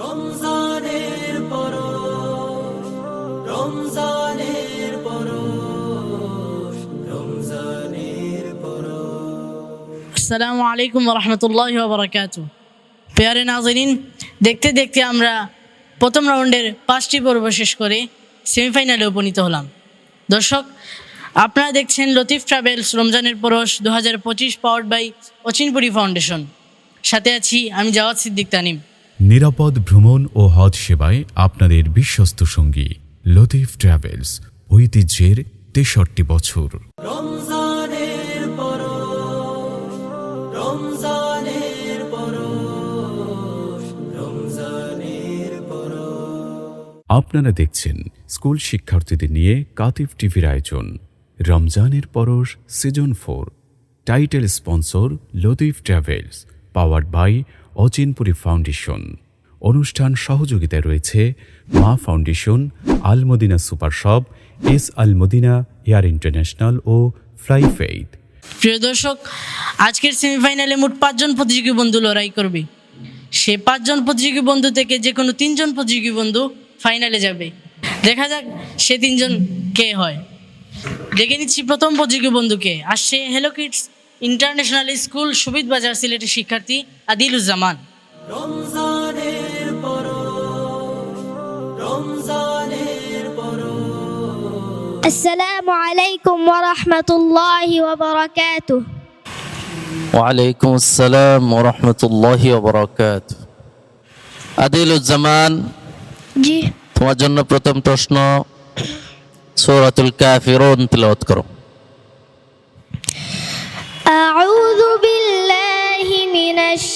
রমজানের পরশ রমজানের পরশ, রমজানের আসসালামু আলাইকুম রহমতুল্লাহ বারাকাত পেয়ারে নাজরিন, দেখতে দেখতে আমরা প্রথম রাউন্ডের পাঁচটি পর্ব শেষ করে সেমিফাইনালে উপনীত হলাম। দর্শক, আপনারা দেখছেন লতিফ ট্রাভেলস রমজানের পরশ দু হাজার পঁচিশ পাওয়ার্ড বাই অচিনপুরি ফাউন্ডেশন। সাথে আছি আমি জাওয়াদ সিদ্দিক তানিম। নিরাপদ ভ্রমণ ও হজ সেবায় আপনাদের বিশ্বস্ত সঙ্গী লতিফ ট্রাভেলস ঐতিহ্যের তেষট্টি বছর। আপনারা দেখছেন স্কুল শিক্ষার্থীদের নিয়ে কাতিফ টিভির আয়োজন রমজানের পরশ season four. Title sponsor Latif travels powered by Achinpuri foundation. অনুষ্ঠান সহযোগিতায় রয়েছে মা ফাউন্ডেশন আলমদিনা সুপার শপ, এস আলমদিনা এয়ার ইন্টারন্যাশনাল ও ফ্লাই ফেইথ। প্রিয় দর্শক, আজকের সেমিফাইনালে মোট পাঁচজন প্রতিযোগী বন্ধু লড়াই করবে। সে পাঁচজন প্রতিযোগী বন্ধু থেকে যে কোনো তিনজন প্রতিযোগী বন্ধু ফাইনালে যাবে। দেখা যাক সে তিনজন কে হয়। দেখে নিচ্ছি প্রথম প্রতিযোগী বন্ধুকে। আর সে hello kids international school Subid Bazar সিলেটের শিক্ষার্থী আদিলুজ্জামান আসসালাম আদিলুজ্জামান জি। তোমার জন্য প্রথম প্রশ্ন সৌরাতুল কাফিরুন তেলাওয়াত করো।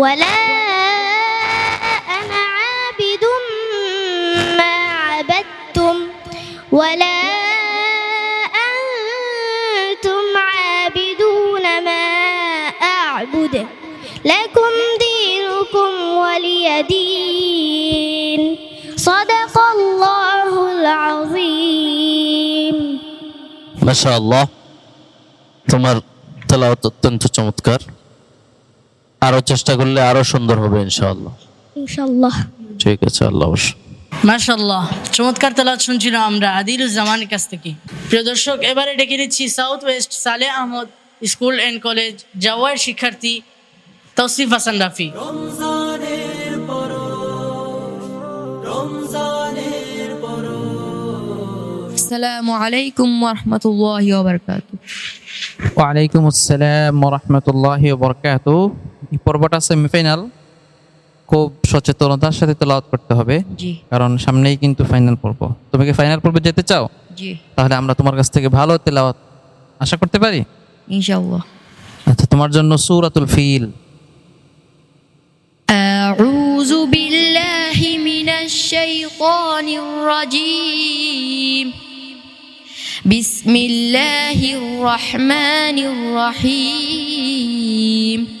ولا أنا عابد ما عبدتم ولا أنتم عابدون ما أعبد لكم دينكم ولي دين صدق الله العظيم মাশাআল্লাহ তোমার তেলাওয়াত অত্যন্ত চমৎকার আরও চেষ্টা করলে আরও সুন্দর হবে ইনশাআল্লাহ। ইনশাআল্লাহ। ঠিক আছে আল্লাহ মাশাল্লাহ চমৎকার তালা শুনছিলাম আমরা আদিল জামানের কাছ থেকে। প্রিয় দর্শক এবারে ডেকে নিচ্ছি south west Saleh Ahmad school and college জাওয়ার শিক্ষার্থী তৌসিফ হাসান রাফি। আসসালামু আলাইকুম ওরহমতুল্লাহ ওবরকাত ওয়ালাইকুম আসসালাম ওয়া ওবরকাত পর্বটা সেমিফাইনাল খুব সচেতনতার সাথে তেলাওয়াত করতে হবে। কারণ সামনেই কিন্তু ফাইনাল পর্ব। তুমি কি ফাইনাল পর্বে যেতে চাও? তাহলে আমরা তোমার কাছ থেকে ভালো তেলাওয়াত আশা করতে পারি? ইনশাআল্লাহ। আচ্ছা তোমার জন্য সুরাতুল ফিল। আউযু বিল্লাহি মিনাশ শাইতানির রাজীম। বিসমিল্লাহির রহমানির রহিম।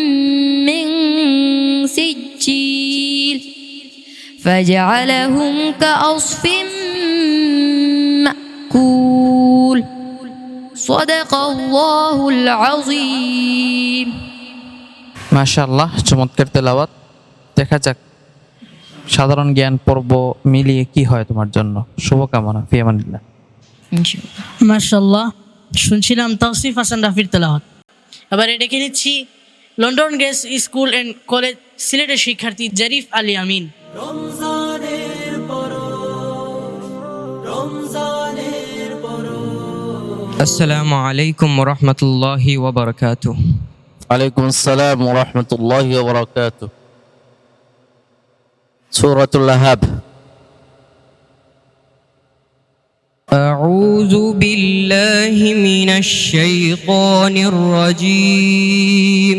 فجعلهم كعصف مأكول صدق الله العظيم মাশাআল্লাহ চমৎকার তেলাওয়াত দেখা যাক সাধারণ জ্ঞান পর্ব মিলিয়ে কি হয় তোমার জন্য শুভকামনা ফিয়ামানিল্লাহ إن شاء الله মাশাল্লাহ শুনছিলাম তৌসিফ হাসান রাফির তেলাওয়াত এবারে ডেকে নিচ্ছি London guess school and college সিলেটের শিক্ষার্থী জারিফ আলী আমিন রমজানের পরশ রমজানের পরশ আসসালামু আলাইকুম রহমতুল্লাহি ওবরকাত ওয়ালাইকুম আসসালাম ওয়া রাহমাতুল্লাহি ওয়া বারাকাতুহু সূরাতুল লাহাব أعوذ بالله من الشيطان الرجيم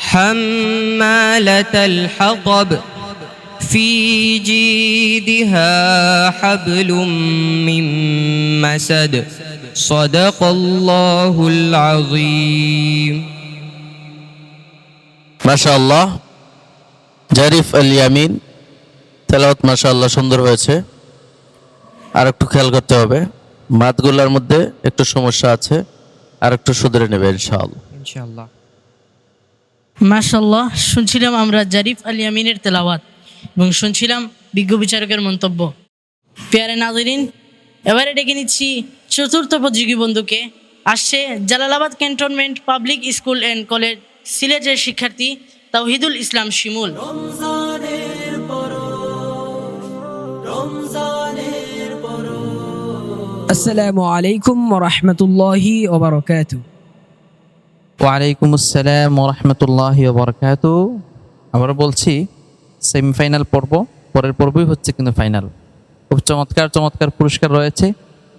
حمالة الحطب في جيدها حبل من مسد صدق الله العظيم মাশাআল্লাহ জারিফ আল ইয়ামিন তেলাওয়াত মাশাআল্লাহ সুন্দর হয়েছে আর একটু খেয়াল করতে হবে মাতগুলার মধ্যে একটু সমস্যা আছে আর একটু শুধরে নেবে ইনশাআল্লাহ إن شاء الله মাশাল্লাহ শুনছিলাম আমরা জারিফ আলী আমিনের তেলাওয়াত এবং শুনছিলাম বিজ্ঞ বিচারকের মন্তব্য। পেয়ারে নাজরিন এবারে ডেকে নিচ্ছি চতুর্থ প্রতিযোগী বন্ধুকে। আসছে Jalalabad cantonment public school and college সিলেটের শিক্ষার্থী তাওহিদুল ইসলাম শিমুল। আসসালামু আলাইকুম রহমতুল্লাহি ওবরকাত ওয়ালাইকুম আসসালাম রাহমাতুল্লাহি ওয়া বারাকাতুহু আবার বলছি সেমিফাইনাল পর্ব পরের পর্বই হচ্ছে কিন্তু ফাইনাল খুব চমৎকার চমৎকার পুরস্কার রয়েছে।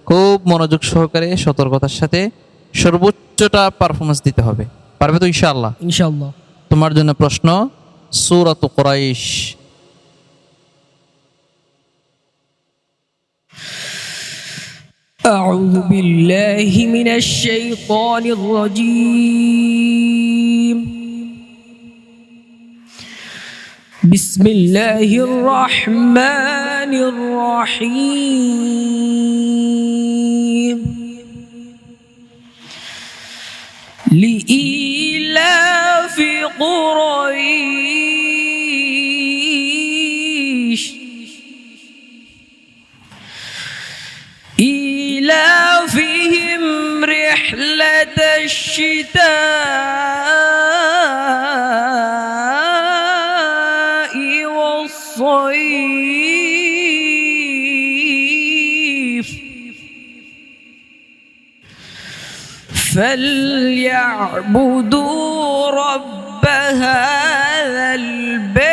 খুব মনোযোগ সহকারে সতর্কতার সাথে সর্বোচ্চটা পারফরমেন্স দিতে হবে। পারবে তো ইনশাআল্লাহ? ইনশাআল্লাহ। তোমার জন্য প্রশ্ন সূরাত কুরাইশ। أعوذ بالله من الشيطان الرجيم. بسم الله الرحمن الرحيم. لإيلاف قريش إيلافهم رحلة الشتاء والصيف. فليعبدوا رب هذا البيت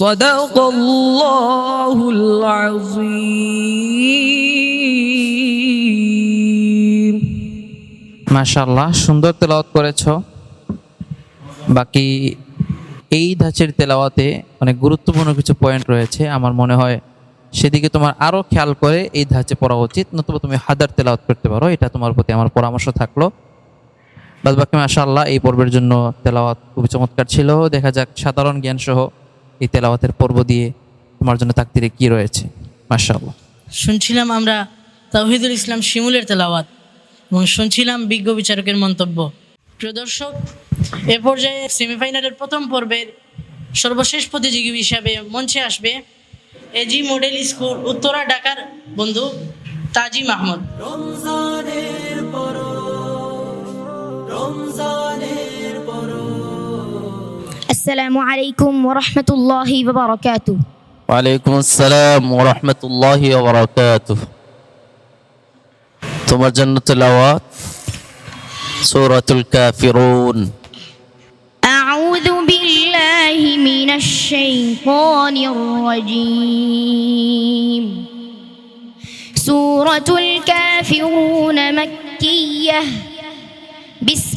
صدق الله العظيم মাশাআল্লাহ সুন্দর তেলাওয়াত করেছ বাকি এই ধাঁচের তেলাওয়াতে অনেক গুরুত্বপূর্ণ কিছু পয়েন্ট রয়েছে আমার মনে হয় সেদিকে তোমার আরও খেয়াল করে এই ধাঁচে পড়া উচিত নতুবা তুমি হাদার তেলাওয়াত করতে পারো এটা তোমার প্রতি আমার পরামর্শ থাকলো বাদ বাকি মাশাআল্লাহ এই পর্বের জন্য তেলাওয়াত খুবই চমৎকার ছিল দেখা যাক সাধারণ জ্ঞান সহ এই তেলাওয়াতের পর্ব দিয়ে তোমার জন্য তাকদিরে কি রয়েছে? মাশাআল্লাহ। শুনছিলাম আমরা তাওহিদুল ইসলাম শিমুলের তেলাওয়াত এবং শুনছিলাম বিজ্ঞ বিচারকের মন্তব্য। প্রিয় দর্শক এ পর্যায়ে সেমিফাইনালের প্রথম পর্বের সর্বশেষ প্রতিযোগী হিসাবে মঞ্চে আসবে এজি মডেল স্কুল উত্তরা ঢাকার বন্ধু তাজি মাহমুদ রমজানের পরশ রমজানের পরশ السلام عليكم ورحمة الله وبركاته. وعليكم السلام ورحمة الله وبركاته. ثم جنة الأوات سورة الكافرون. أعوذ بالله من الشيطان الرجيم. سورة الكافرون مكية.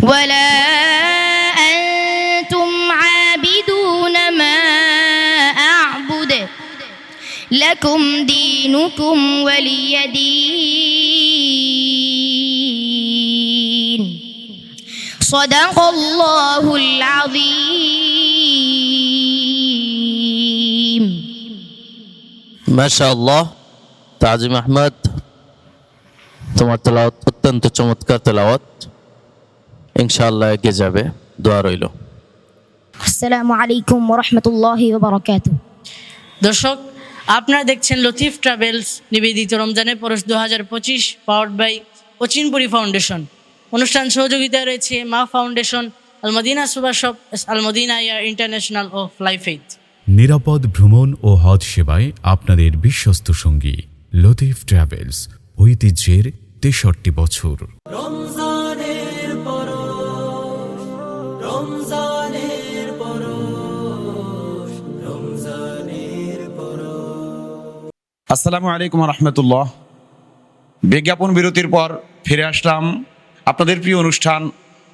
ولا أنتم عابدون ما أعبد لكم دينكم ولي دين صدق الله العظيم মাশাআল্লাহ তাজিম আহমদ তোমার তেলাওয়াত অত্যন্ত চমৎকার তেলাওয়াত ইনশাআল্লাহ এগিয়ে যাবে দোয়া রইল। আসসালামু আলাইকুম রহমতুল্লাহ বারকাত দর্শক আপনারা দেখছেন লতিফ ট্রাভেলস নিবেদিত রমজানের পরশ দু হাজার পঁচিশ পাওয়ার্ড বাই পচিনপুরি ফাউন্ডেশন অনুষ্ঠান সহযোগিতায় রয়েছে মা foundation Almadina সুবাসব Almadina air international of life নিরাপদ ভ্রমণ ও হজ সেবায় আপনাদের বিশ্বস্ত সঙ্গী লতিফ ট্রাভেলস ঐতিহ্যের তেষট্টি বছর। আসসালামু আলাইকুম রহমতুল্লাহ। বিজ্ঞাপন বিরতির পর ফিরে আসলাম আপনাদের প্রিয় অনুষ্ঠান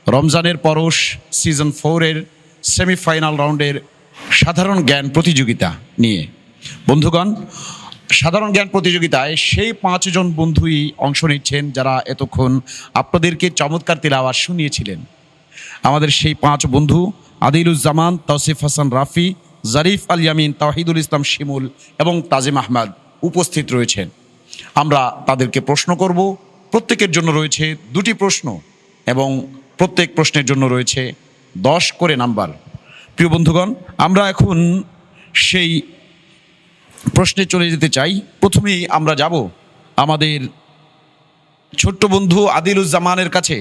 রমজানের পরশ সিজন ফোরের সেমিফাইনাল রাউন্ডের সাধারণ জ্ঞান প্রতিযোগিতা নিয়ে। বন্ধুগণ, সাধারণ জ্ঞান প্রতিযোগিতায় সেই পাঁচজন বন্ধুই অংশ নিচ্ছেন যারা এতক্ষণ আপনাদেরকে চমৎকার তেলাওয়াজ শুনিয়েছিলেন। আমাদের সেই পাঁচ বন্ধু আদিলুজ্জামান, তৌসিফ হাসান রাফি, জারিফ আল ইয়ামিন তাহিদুল ইসলাম শিমুল এবং তাজিম আহমদ উপস্থিত রয়েছেন। আমরা তাদেরকে প্রশ্ন করব। প্রত্যেকের জন্য রয়েছে দুটি প্রশ্ন এবং প্রত্যেক প্রশ্নের জন্য রয়েছে দশ করে নাম্বার। প্রিয় বন্ধুগণ, আমরা এখন সেই প্রশ্নে চলে যেতে চাই। প্রথমেই আমরা যাব আমাদের ছোট্ট বন্ধু আদিলুজ্জামানের কাছে।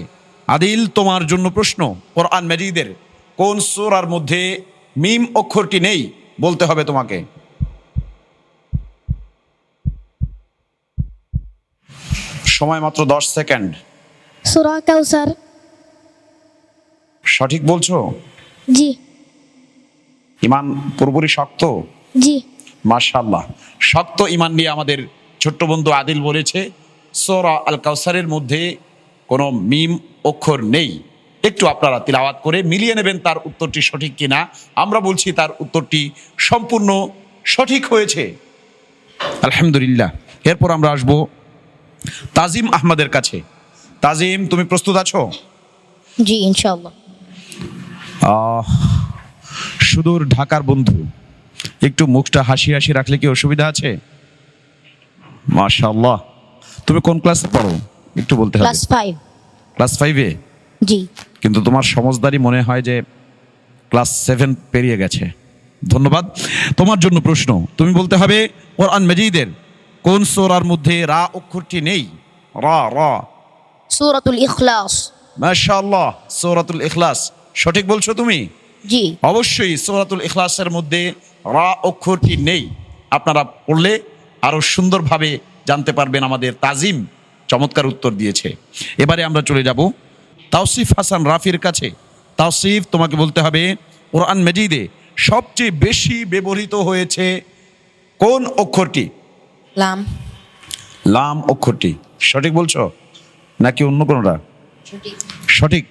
আদিল তোমার জন্য প্রশ্ন। কোরআন মেজিদের কোন সোরার মধ্যে মিম অক্ষরটি নেই বলতে হবে তোমাকে। সময় মাত্র দশ সেকেন্ড। সুরা কাউসার। সঠিক বলছো? জি। ইমান পুরোপুরি শক্ত? জি। মাশাল্লাহ শক্ত ইমান নিয়ে আমাদের ছোট্ট বন্ধু আদিল বলেছে সোরা আল কাউসারের মধ্যে কোনো মিম অক্ষর নেই। একটু আপনারা তিলাওয়াত করে মিলিয়ে নেবেন তার উত্তরটি সঠিক কিনা। আমরা বলছি তার উত্তরটি সম্পূর্ণ সঠিক হয়েছে। আলহামদুলিল্লাহ। এরপর আমরা আসব তাজিম আহমদের কাছে। তাজিম তুমি প্রস্তুত আছো? জি ইনশাআল্লাহ। আহ, সুদূর ঢাকার বন্ধু একটু মুখটা হাসি হাসি রাখলে কি অসুবিধা আছে? মাশাআল্লাহ। তুমি কোন ক্লাসে পড়ো? একটু বলতে হবে। ক্লাস ফাইভ ক্লাস ফাইভে জি। কিন্তু তোমার সমজদারি মনে হয় যে ক্লাস সেভেন পেরিয়ে গেছে। ধন্যবাদ। তোমার জন্য প্রশ্ন তুমি বলতে হবে কোরআন মেজিদের কোন সোরার মধ্যে রা অক্ষরটি নেই? রা রা। সূরাতুল ইখলাস। মাশাআল্লাহ সূরাতুল ইখলাস। সঠিক বলছো তুমি? জি। অবশ্যই সূরাতুল ইখলাসের মধ্যে রা অক্ষরটি নেই। আপনারা পড়লে আরও সুন্দরভাবে জানতে পারবেন আমাদের তাজিম। চমৎকার উত্তর দিয়েছে। এবারে আমরা চলে যাব তাওসিফ হাসান রাফির কাছে। তাওসিফ তোমাকে বলতে হবে কোরআন মেজিদে সবচেয়ে বেশি ব্যবহৃত হয়েছে কোন অক্ষরটি? লাম। লাম অক্ষরটি। সঠিক বলছো? নাকি অন্য কোনোটা? সঠিক।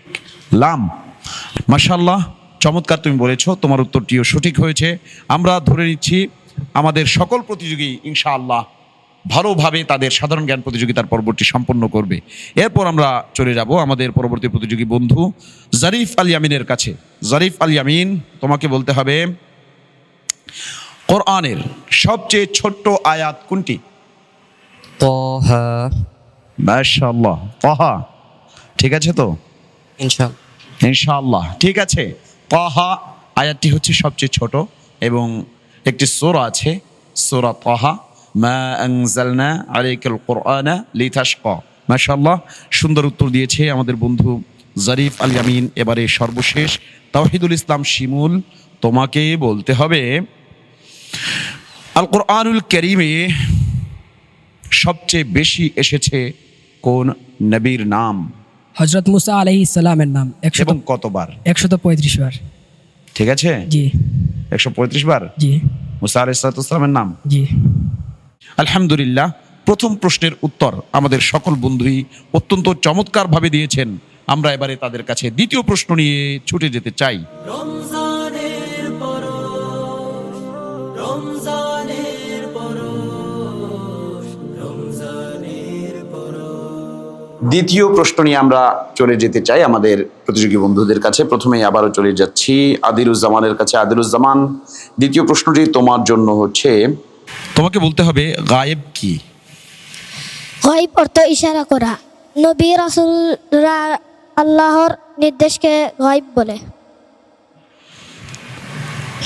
লাম। মাশাল্লাহ চমৎকার তুমি বলেছ তোমার উত্তরটিও সঠিক হয়েছে। আমরা ধরে নিচ্ছি আমাদের সকল প্রতিযোগী ইনশাআল্লাহ ভালোভাবে তাদের সাধারণ জ্ঞান প্রতিযোগিতার পর্বটি সম্পন্ন করবে। এরপর আমরা চলে যাব আমাদের পরবর্তী প্রতিযোগী বন্ধু জারিফ আল ইয়ামিনের কাছে। জারিফ আল ইয়ামিন তোমাকে বলতে হবে কোরআনের সবচেয়ে ছোট্ট আয়াত কোনটি? মাশাআল্লাহ। তাহা। ঠিক আছে তো? ইনশাআল্লাহ। ইনশাআল্লাহ। ঠিক আছে? তহা আয়াতটি হচ্ছে সবচেয়ে ছোট এবং একটি সোরা আছে সোরা তাহা। মা আনজালনা আলাইকাল কুরআনা লিতাশকা। মাশাআল্লাহ সুন্দর উত্তর দিয়েছে আমাদের বন্ধু জারিফ আল ইয়ামিন। এবারে সর্বশেষ তাওহিদুল ইসলাম শিমুল তোমাকে বলতে হবে আল কোরআনুল করিমে সবচেয়ে বেশি এসেছে কোন নবীর নাম? হজরত মুসা আলহি ইসালামের নাম একশো এবং কতবার? একশত পঁয়ত্রিশ বার। ঠিক আছে? জি। একশো পঁয়ত্রিশ বার? জি। মুসা আলাইসালামের নাম? জি। আলহামদুলিল্লাহ প্রথম প্রশ্নের উত্তর আমাদের সকল বন্ধুই অত্যন্ত চমৎকারভাবে দিয়েছেন। আমরা এবারে তাদের কাছে দ্বিতীয় প্রশ্ন নিয়ে ছুটে যেতে চাই। দ্বিতীয় প্রশ্ন নিয়ে আমরা চলে যেতে চাই আমাদের প্রতিযোগী বন্ধুদের কাছে। প্রথমে আবারও চলে যাচ্ছি আদিরুজ্জামানের কাছে। আদিরুজ্জামান দ্বিতীয় প্রশ্নটি তোমার জন্য হচ্ছে তোমাকে বলতে হবে গায়েব কি? গয়ব অর্থ ইশারা করা। নবী রাসুলরা আল্লাহর নির্দেশকে গয়ব বলে।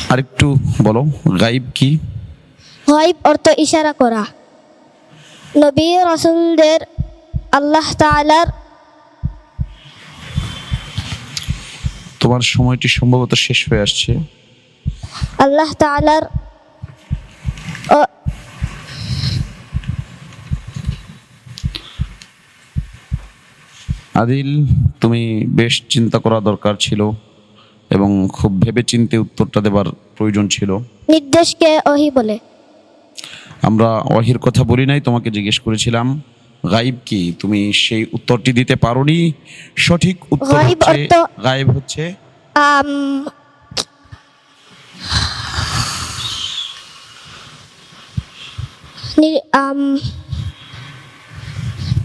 আরেকটু বলো গায়েব কি? গয়ব অর্থ ইশারা করা। নবী রাসুলদের আল্লাহ তাআলার তোমার সময়টি সম্ভবত শেষ হয়ে আসছে। আল্লাহ তাআলার আদিল তুমি বেশ চিন্তা করা দরকার ছিল এবং খুব ভেবে চিন্তে উত্তরটা দেবার প্রয়োজন ছিল। নির্দেশকে ওহি বলে। আমরা অহির কথা বলি নাই তোমাকে জিজ্ঞেস করেছিলাম গাইব কি? তুমি সেই উত্তরটি দিতে পারোনি। সঠিক উত্তর গায়েব হচ্ছে গায়েব হচ্ছে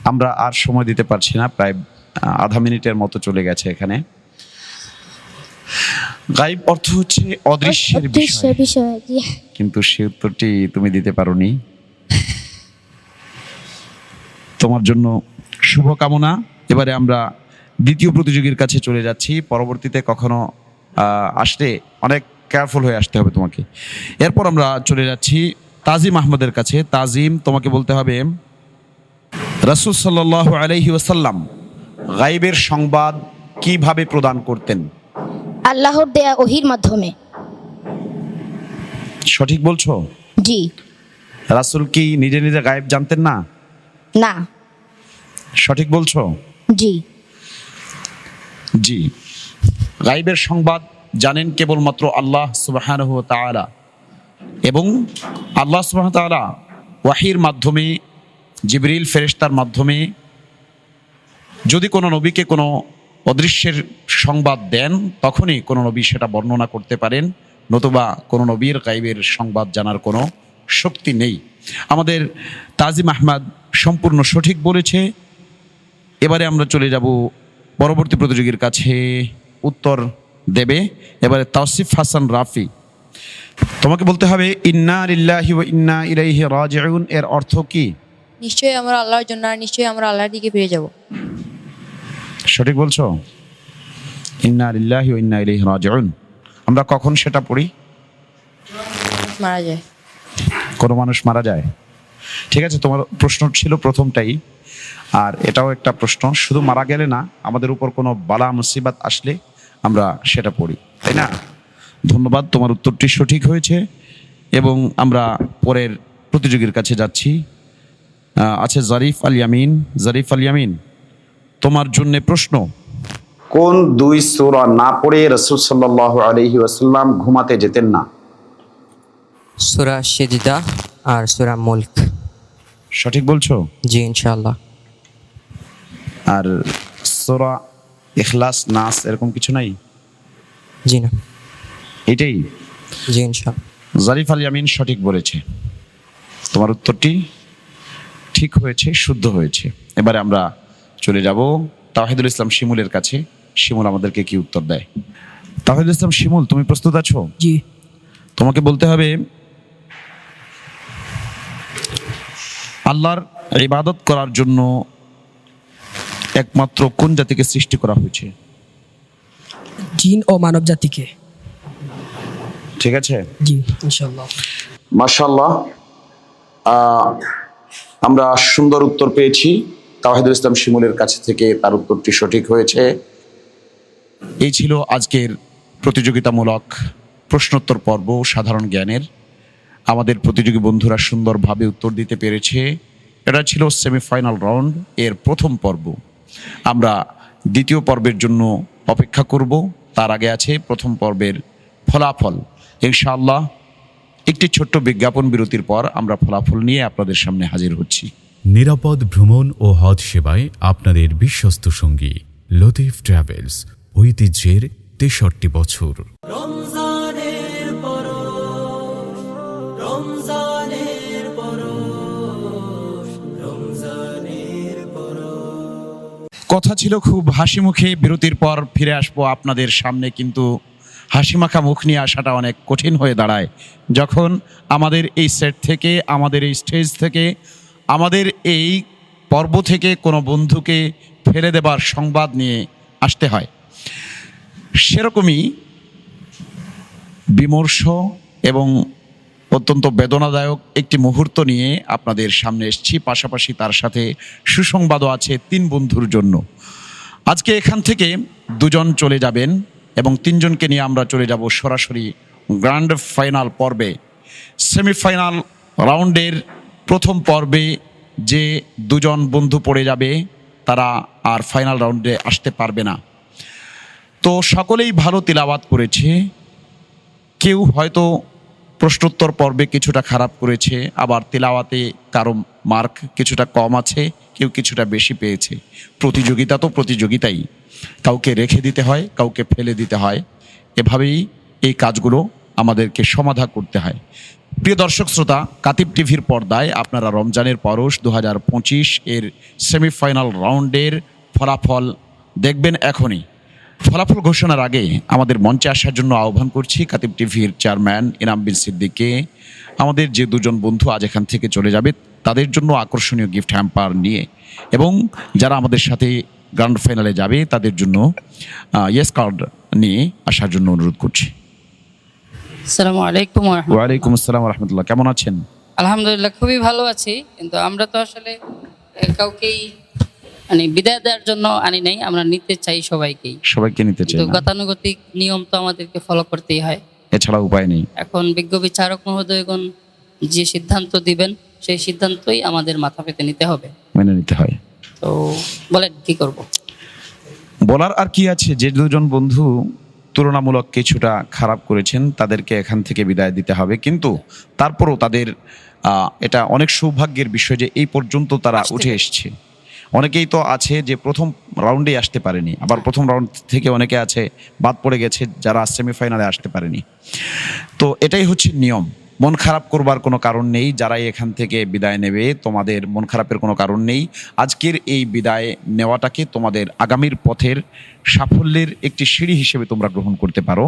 আমরা আর সময় দিতে পারছি না প্রায় আধা মিনিটের মতো চলে গেছে এখানে। গাইব অর্থ হচ্ছে অদৃশ্যের অদৃশ্য বিষয় কিন্তু সে উত্তরটি তুমি দিতে পারোনি। তোমার জন্য শুভকামনা। এবারে আমরা দ্বিতীয় প্রতিযোগীর কাছে চলে যাচ্ছি। পরবর্তীতে কখনো আহ, আসলে অনেক কেয়ারফুল হয়ে আসতে হবে তোমাকে। এরপর আমরা চলে যাচ্ছি তাজিম আহমদের কাছে। তাজিম তোমাকে বলতে হবে রাসূল সাল্লাল্লাহু আলাইহি ওয়াসাল্লাম গাইবের সংবাদ কীভাবে প্রদান করতেন? আল্লাহর দেয়া ওহির মাধ্যমে। সঠিক বলছো? জি। রাসূল কি নিজে নিজে গায়েব জানতেন না? না। সঠিক বলছো? জি। জি। গাইবের সংবাদ জানেন কেবলমাত্র আল্লাহ সুবাহানহ তাআলা এবং আল্লাহ সুবাহ তাআলা ওয়াহির মাধ্যমে জিবরিল ফেরেশতার মাধ্যমে যদি কোনো নবীকে কোনো অদৃশ্যের সংবাদ দেন, তখনই কোনো নবী সেটা বর্ণনা করতে পারেন। নতুবা কোনো নবীর গাইবের সংবাদ জানার কোনো শক্তি নেই। আমাদের তাজিম আহমাদ সম্পূর্ণ সঠিক বলেছে। এবারে আমরা চলে যাব পরবর্তী প্রতিযোগীর কাছে উত্তর দেবে। এবারে তাওসিফ হাসান রাফি। তোমাকে বলতে হবে, ইন্না লিল্লাহি ওয়া ইন্না ইলাইহি রাজিউন। এর অর্থ কি? নিশ্চয়ই আমরা আল্লাহর জন্য আর নিশ্চয়ই আমরা আল্লাহর দিকে ফিরে যাব। সঠিক বলছো? ইন্না লিল্লাহি ওয়া ইন্না ইলাইহি রাজিউন। আমরা কখন সেটা পড়ি? মারা যায়। কোনো মানুষ মারা যায়? ঠিক আছে তোমার প্রশ্ন ছিল প্রথমটাই আর এটাও একটা প্রশ্ন শুধু মারা গেলে না আমাদের উপর কোনো বালা মুসিবাত আসলে আমরা সেটা পড়ি তাই না? ধন্যবাদ তোমার উত্তরটি সঠিক হয়েছে এবং আমরা পরের প্রতিযোগীর কাছে যাচ্ছি। আছে জারিফ আল ইয়ামিন জারিফ আল ইয়ামিন তোমার জন্য প্রশ্ন। কোন দুই সূরা না পড়ে রাসূল সাল্লাল্লাহু আলাইহি ওয়াসাল্লাম ঘুমাতে যেতেন না? সূরা সিজদা আর সূরা মুলক। সঠিক বলছো? জি ইনশাআল্লাহ। আর সোরা ইখলাস নাস এরকম কিছু নাই? জি না। এটাই? জি ইনশাআল্লাহ। জারিফ আল ইয়ামিন সঠিক বলেছে। তোমার উত্তরটি ঠিক হয়েছে শুদ্ধ হয়েছে। এবারে আমরা চলে যাব। তাহিদুল ইসলাম শিমুলের কাছে। শিমুল আমাদেরকে কি উত্তর দেয়? তাহিদুল ইসলাম শিমুল তুমি প্রস্তুত আছো? জি। তোমাকে বলতে হবে আল্লাহর ইবাদত করার জন্য একমাত্র কোন জাতিকে সৃষ্টি করা হয়েছে? জিন ও মানব জাতিকে। ঠিক আছে? জি ইনশাল্লাহ মাশাল্লাহ আমরা সুন্দর উত্তর পেয়েছি। তাওহিদুল ইসলাম শিমুলের কাছে থেকে তার উত্তরটি সঠিক হয়েছে। এই ছিল আজকের প্রতিযোগিতামূলক প্রশ্নোত্তর পর্ব সাধারণ জ্ঞানের। আমাদের প্রতিযোগী বন্ধুরা সুন্দরভাবে উত্তর দিতে পেরেছে। এটা ছিল সেমিফাইনাল রাউন্ড, এর প্রথম পর্ব। আমরা দ্বিতীয় পর্বের জন্য অপেক্ষা করব। তার আগে আছে প্রথম পর্বের ফলাফল। ইনশাআল্লাহ, একটি ছোট্ট বিজ্ঞাপন বিরতির পর আমরা ফলাফল নিয়ে আপনাদের সামনে হাজির হচ্ছি। নিরাপদ ভ্রমণ ও হজ সেবায় আপনাদের বিশ্বস্ত সঙ্গী লতিফ ট্রাভেলস ঐতিহ্যের তেষট্টি বছর। কথা ছিল খুব হাসি মুখে বিরতির পর ফিরে আসব আপনাদের সামনে কিন্তু হাসিমাখা মুখ নিয়ে আসাটা অনেক কঠিন হয়ে দাঁড়ায়। যখন আমাদের এই সেট থেকে আমাদের এই স্টেজ থেকে আমাদের এই পর্ব থেকে কোনো বন্ধুকে ফেলে দেবার সংবাদ নিয়ে আসতে হয়। সেরকমই বিমর্ষ এবং অত্যন্ত বেদনাদায়ক একটি মুহূর্ত নিয়ে আপনাদের সামনে এসেছি। পাশাপাশি তার সাথে সুসংবাদও আছে তিন বন্ধুর জন্য। আজকে এখান থেকে দুজন চলে যাবেন এবং তিনজনকে নিয়ে আমরা চলে যাব সরাসরি গ্র্যান্ড ফাইনাল পর্বে। সেমিফাইনাল রাউন্ডের প্রথম পর্বে যে দুজন বন্ধু পড়ে যাবে, তারা আর ফাইনাল রাউন্ডে আসতে পারবে না। তো সকলেই ভালো তিলাবাত করেছে। কেউ হয়তো প্রশ্নোত্তর পর্বে কিছুটা খারাপ করেছে, আবার তেলাওয়াতে কারও মার্ক কিছুটা কম আছে, কেউ কিছুটা বেশি পেয়েছে। প্রতিযোগিতা তো প্রতিযোগিতাই। কাউকে রেখে দিতে হয়, কাউকে ফেলে দিতে হয়। এভাবেই এই কাজগুলো আমাদেরকে সমাধা করতে হয়। প্রিয় দর্শক শ্রোতা, কাতিব টিভির পর্দায় আপনারা রমজানের পরশ দু হাজার পঁচিশ এর সেমিফাইনাল রাউন্ডের ফলাফল দেখবেন এখনই। ফলাফল ঘোষণার আগে আমাদের মঞ্চে আসার জন্য আহ্বান করছি কাতিব টিভির চেয়ারম্যান ইনাম বিন সিদ্দিককে। আমাদের যে দুজন বন্ধু আজ এখান থেকে চলে যাবে, তাদের জন্য আকর্ষণীয় গিফট হ্যাম্পার নিয়ে। এবং যারা আমাদের সাথে গ্র্যান্ড ফাইনালে যাবে, তাদের জন্য ইয়েস কার্ড নিয়ে আসার জন্য অনুরোধ করছি। আসসালামু আলাইকুম। ওয়ালাইকুম আসসালাম রহমতুল্লাহ। কেমন আছেন? আলহামদুলিল্লাহ খুবই ভালো আছি। কিন্তু আমরা তো আসলে কাউকেই মানে বিদায় দেওয়ার জন্য আনি নাই। আমরা নিতে চাই সবাইকেই। সবাইকে নিতে চাই গতানুগতিক নিয়ম তো আমাদেরকে ফলো করতেই হয়। এছাড়া উপায় নেই। এখন বিজ্ঞ বিচারক মহোদয়গণ যে সিদ্ধান্ত দিবেন সেই সিদ্ধান্তই আমাদের মাথা পেতে নিতে হবে। মেনে নিতে হয়। তো বলেন কি করব? বলার আর কি আছে? যে দুজন বন্ধু তুলনামূলক কিছুটা খারাপ করেছেন তাদেরকে এখান থেকে বিদায় দিতে হবে। কিন্তু তারপরও তাদের এটা অনেক সৌভাগ্যের বিষয় যে এই পর্যন্ত তারা উঠে এসছে। অনেকেই তো আছে যে প্রথম রাউন্ডে আসতে পারেনি আবার প্রথম রাউন্ড থেকে অনেকে আছে বাদ পড়ে গেছে যারা সেমিফাইনালে আসতে পারেনি। তো এটাই হচ্ছে নিয়ম। মন খারাপ করবার কোনো কারণ নেই, যারাই এখান থেকে বিদায় নেবে, তোমাদের মন খারাপের কোনো কারণ নেই। আজকের এই বিদায় নেওয়াটাকে তোমাদের আগামীর পথের সাফল্যের একটি সিঁড়ি হিসেবে তোমরা গ্রহণ করতে পারো।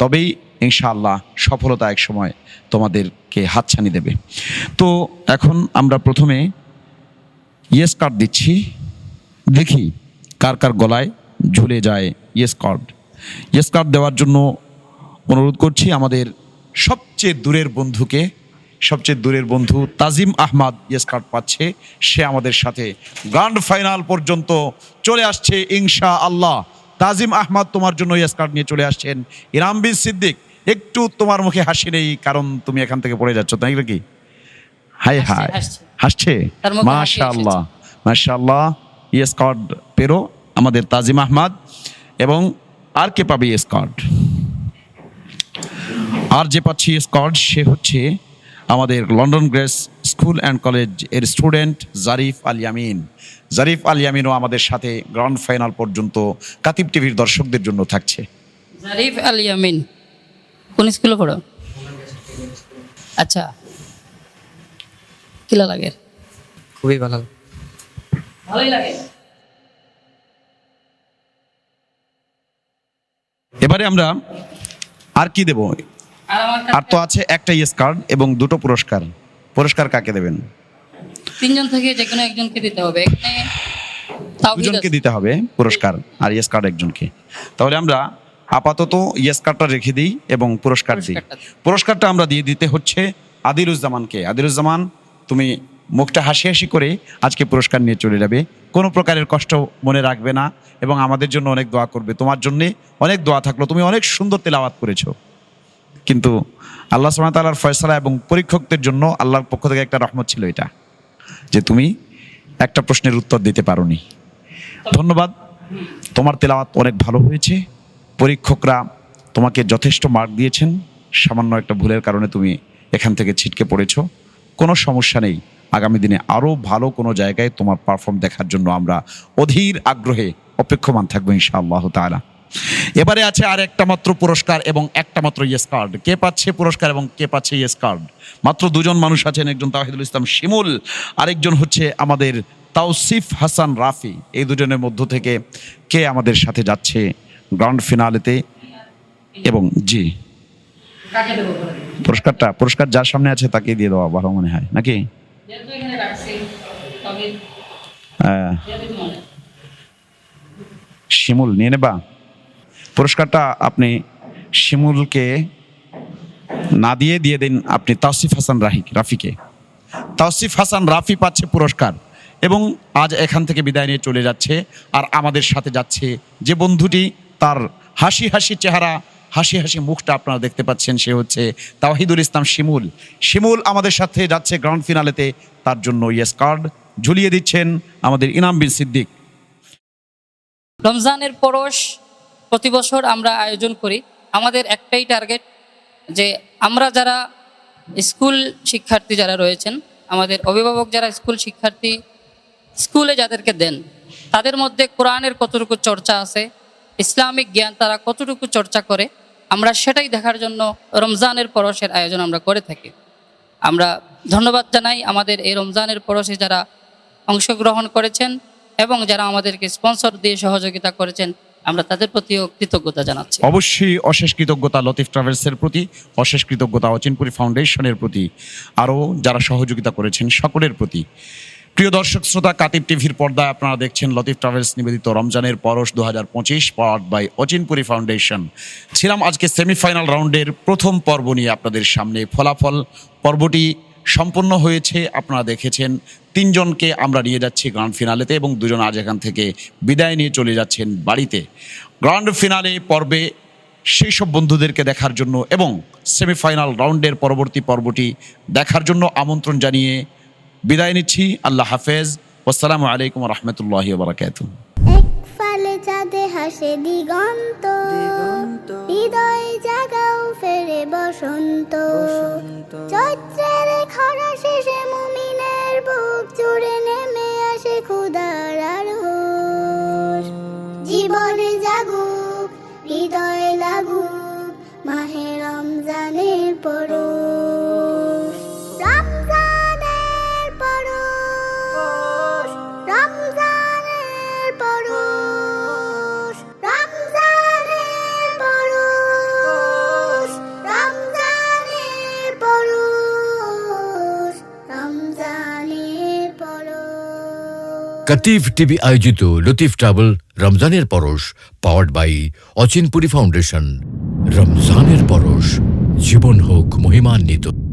তবেই ইনশাআল্লাহ সফলতা এক সময় তোমাদেরকে হাতছানি দেবে। তো এখন আমরা প্রথমে ইয়েস কার্ড দিচ্ছি। দেখি কার কার গলায় ঝুলে যায় ইয়েস কার্ড ইয়েস কার্ড দেওয়ার জন্য অনুরোধ করছি আমাদের সবচেয়ে দূরের বন্ধুকে সবচেয়ে দূরের বন্ধু তাজিম আহমাদ ইয়েস কার্ড পাচ্ছে। সে আমাদের সাথে গ্র্যান্ড ফাইনাল পর্যন্ত চলে আসছে ইনশা আল্লাহ তাজিম আহমাদ তোমার জন্য ইয়েস কার্ড নিয়ে চলে আসছেন। ইরাম বিন সিদ্দিক একটু তোমার মুখে হাসি নেই কারণ তুমি এখান থেকে পড়ে যাচ্ছ তাই নাকি? হাই হাই হাসছে। মুখে হাসি মাশাআল্লাহ মাশাআল্লাহ। ইয়েস কার্ড পেরো আমাদের তাজিম আহমাদ। এবং আর কে পাবে ইয়েস কার্ড আর যে পাচ্ছি স্কট সে হচ্ছে আমাদের লন্ডন গ্রেস স্কুল অ্যান্ড কলেজের স্টুডেন্ট জারিফ আল ইয়ামিন। জারিফ আল ইয়ামিনও আমাদের সাথে গ্রাউন্ড ফাইনাল পর্যন্ত কাতিব টিভির দর্শকদের জন্য থাকছে। জারিফ আল ইয়ামিন কোন স্কুলে পড়ো? আচ্ছা কিলা লাগে? খুবই ভালো। ভালোই লাগে। এবারে আমরা আর কি দেব? আর তো আছে একটা ইয়েস কার্ড এবং দুটো পুরস্কার। পুরস্কার কাকে দেবেন? তিনজন থেকে যে কোনো একজনকে দিতে হবে। এখানে দুজনকে দিতে হবে পুরস্কার আর ইয়েস কার্ড একজনকে। তাহলে আমরা আপাতত ইয়েস কার্ডটা রেখে দিই এবং পুরস্কার দিই। পুরস্কারটা আমরা দিয়ে দিতে হচ্ছে আদিলুজ্জামানকে। আদিলুজ্জামান তুমি মুখটা হাসি হাসি করে আজকে পুরস্কার নিয়ে চলে যাবে। কোনো প্রকারের কষ্ট মনে রাখবে না এবং আমাদের জন্য অনেক দোয়া করবে। তোমার জন্যে অনেক দোয়া থাকল। তুমি অনেক সুন্দর তেলাওয়াত করেছ। কিন্তু আল্লাহ সালার ফয়সালা এবং পরীক্ষকদের জন্য আল্লাহর পক্ষ থেকে একটা রহমত ছিল এটা, যে তুমি একটা প্রশ্নের উত্তর দিতে পারোনি। ধন্যবাদ। তোমার তেলাওয়াত অনেক ভালো হয়েছে। পরীক্ষকরা তোমাকে যথেষ্ট মার্ক দিয়েছেন। সামান্য একটা ভুলের কারণে তুমি এখান থেকে ছিটকে পড়েছ। কোনো সমস্যা নেই। আগামী দিনে আরও ভালো কোনো জায়গায় তোমার পারফর্ম দেখার জন্য আমরা অধীর আগ্রহে অপেক্ষমান থাকব ইনশাআল্লাহ তাআলা। এবারে আছে আর একটা মাত্র পুরস্কার এবং একটা মাত্র ইয়েস কার্ড কে পাচ্ছে পুরস্কার এবং কে পাচ্ছে ইয়েস কার্ড মাত্র দুজন মানুষ আছেন, একজন তাহিদুল ইসলাম শিমুল, আরেকজন হচ্ছে আমাদের তাওসিফ হাসান রাফি। এই দুজনের মধ্য থেকে কে আমাদের সাথে যাচ্ছে গ্রাউন্ড ফিনালেতে এবং জি? পুরস্কারটা, পুরস্কার যার সামনে আছে তাকে দিয়ে দেওয়া ভালো মনে হয়, নাকি। শিমুল, নিয়ে নেবা? পুরস্কারটা আপনি শিমুলকে না দিয়ে দিয়ে দিন আপনি তাসিফ হাসান রাহি রাফিকে। তাসিফ হাসান রাফি পাচ্ছে পুরস্কার এবং আজ এখান থেকে বিদায় নিয়ে চলে যাচ্ছে আর আমাদের সাথে যাচ্ছে যে বন্ধুটি তার হাসি হাসি চেহারা, হাসি হাসি মুখটা আপনারা দেখতে পাচ্ছেন, সে হচ্ছে তাওহিদুল ইসলাম শিমুল। শিমুল আমাদের সাথে যাচ্ছে গ্রাউন্ড ফিনালেতে, তার জন্য ইয়েস কার্ড ঝুলিয়ে দিচ্ছেন আমাদের ইনাম বিন সিদ্দিক। রমজানের পরশ প্রতি বছর আমরা আয়োজন করি। আমাদের একটাই টার্গেট যে আমরা যারা স্কুল শিক্ষার্থী যারা রয়েছেন, আমাদের অভিভাবক যারা স্কুল শিক্ষার্থী স্কুলে যাদেরকে দেন, তাদের মধ্যে কোরআনের কতটুকু চর্চা আছে, ইসলামিক জ্ঞান তারা কতটুকু চর্চা করে, আমরা সেটাই দেখার জন্য রমজানের পরশের আয়োজন আমরা করে থাকি। আমরা ধন্যবাদ জানাই আমাদের এই রমজানের পরশে যারা অংশগ্রহণ করেছেন এবং যারা আমাদেরকে স্পন্সর দিয়ে সহযোগিতা করেছেন আমরা তাদের প্রতিও কৃতজ্ঞতা জানাচ্ছি। অবশ্যই অশেষ কৃতজ্ঞতা লতিফ ট্রাভেলসের প্রতি, অশেষ কৃতজ্ঞতা অচিনপুরি ফাউন্ডেশনের প্রতি, আরও যারা সহযোগিতা করেছেন সকলের প্রতি। প্রিয় দর্শক, শ্রোতা, কাতিব টিভির পর্দায় আপনারা দেখছেন লতিফ ট্রাভেলস নিবেদিত রমজানের পরশ দু হাজার পঁচিশ, পাওয়ার্ড বাই অচিনপুরি ফাউন্ডেশন। ছিলাম আজকে সেমিফাইনাল রাউন্ডের প্রথম পর্ব নিয়ে আপনাদের সামনে। ফলাফল, পর্বটি সম্পন্ন হয়েছে আপনারা দেখেছেন। তিনজনকে আমরা নিয়ে যাচ্ছি গ্র্যান্ড ফিনালেতে এবং দুজন আজ এখান থেকে বিদায় নিয়ে চলে যাচ্ছেন বাড়িতে। গ্র্যান্ড ফিনালে পর্বে সেই সব বন্ধুদেরকে দেখার জন্য এবং সেমিফাইনাল রাউন্ডের পরবর্তী পর্বটি দেখার জন্য আমন্ত্রণ জানিয়ে বিদায় নিচ্ছি। আল্লাহ হাফেজ। আসসালামু আলাইকুম রহমতুল্লাহ বারাকাতু এক ফালে চাঁদে হাসে দিগন্ত। হৃদয় জাগাও ফেরে বসন্ত। চৈত্রের খরা শেষে মুমিনের বুক জুড়ে নেমে আসে ক্ষুদার আরোস জীবনে জাগুক, হৃদয় লাগুক, মাহে রমজানের পরশ। কাতিফ টিভি আয়োজিত লতিফ ট্রাভেল রমজানের পরশ পাওয়ার্ড বাই অচিনপুরি ফাউন্ডেশন রমজানের পরশ, জীবন হোক মহিমান্বিত।